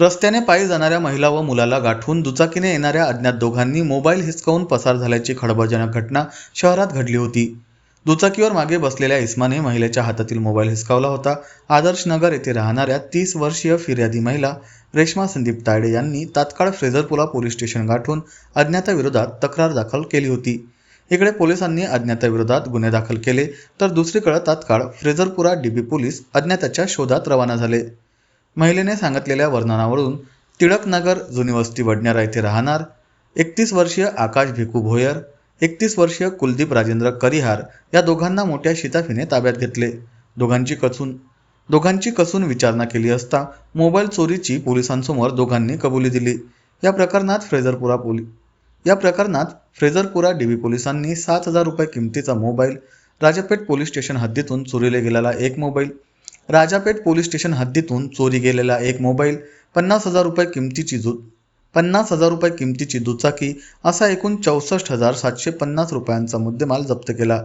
रस्त्याने पायी जाणाऱ्या महिला व मुलाला गाठून दुचाकीने येणाऱ्या अज्ञात दोघांनी मोबाईल हिसकावून पसार झाल्याची खळबळजनक घटना शहरात घडली होती. दुचाकीवर मागे बसलेल्या इस्माने महिलेच्या हातातील मोबाईल हिसकावला होता. आदर्श नगर येथे राहणाऱ्या तीस वर्षीय फिर्यादी महिला रेश्मा संदीप तायडे यांनी तात्काळ फ्रेझरपुरा पोलीस स्टेशन गाठून अज्ञाताविरोधात तक्रार दाखल केली होती. इकडे पोलिसांनी अज्ञाताविरोधात गुन्हे दाखल केले तर दुसरीकडे तात्काळ फ्रेझरपुरा डीबी पोलीस अज्ञाताच्या शोधात रवाना झाले. महिलेने सांगितलेल्या वर्णनावरून टिळकनगर जुनी वस्ती वडनेरा येथे राहणार एकतीस वर्षीय आकाश भिकू भोयर एकतीस वर्षीय कुलदीप राजेंद्र करिहार या दोघांना मोठ्या शिताफीने ताब्यात घेतले. दोघांची कसून दोघांची कसून विचारणा केली असता मोबाईल चोरीची पोलिसांसमोर दोघांनी कबुली दिली. या प्रकरणात फ्रेझरपुरा पोली या प्रकरणात फ्रेझरपुरा डीबी पोलिसांनी सात हजार रुपये किमतीचा मोबाईल राजपेठ पोलीस स्टेशन हद्दीतून चोरीला गेलेला एक मोबाईल राजापेठ पोलीस स्टेशन हद्दीतून चोरी गेलेला एक मोबाईल पन्नास हजार रुपये किमतीची दु पन्नास हजार रुपये किमतीची दुचाकी असा एकूण चौसष्ट हजार सातशे पन्नास रुपयांचा मुद्देमाल जप्त केला.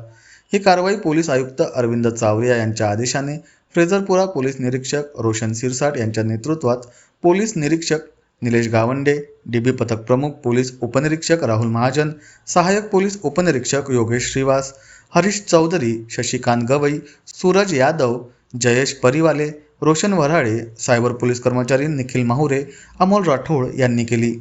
ही कारवाई पोलीस आयुक्त अरविंद चावरिया यांच्या आदेशाने फ्रेझरपुरा पोलीस निरीक्षक रोशन सिरसाट यांच्या नेतृत्वात पोलीस निरीक्षक निलेश गावंडे डीबी पथक प्रमुख पोलीस उपनिरीक्षक राहुल महाजन सहाय्यक पोलीस उपनिरीक्षक योगेश श्रीवास हरीश चौधरी शशिकांत गवई सूरज यादव जयेश परिवाले रोशन वऱ्हाडे सायबर पोलीस कर्मचारी निखिल माहुरे अमोल राठोड यांनी केली.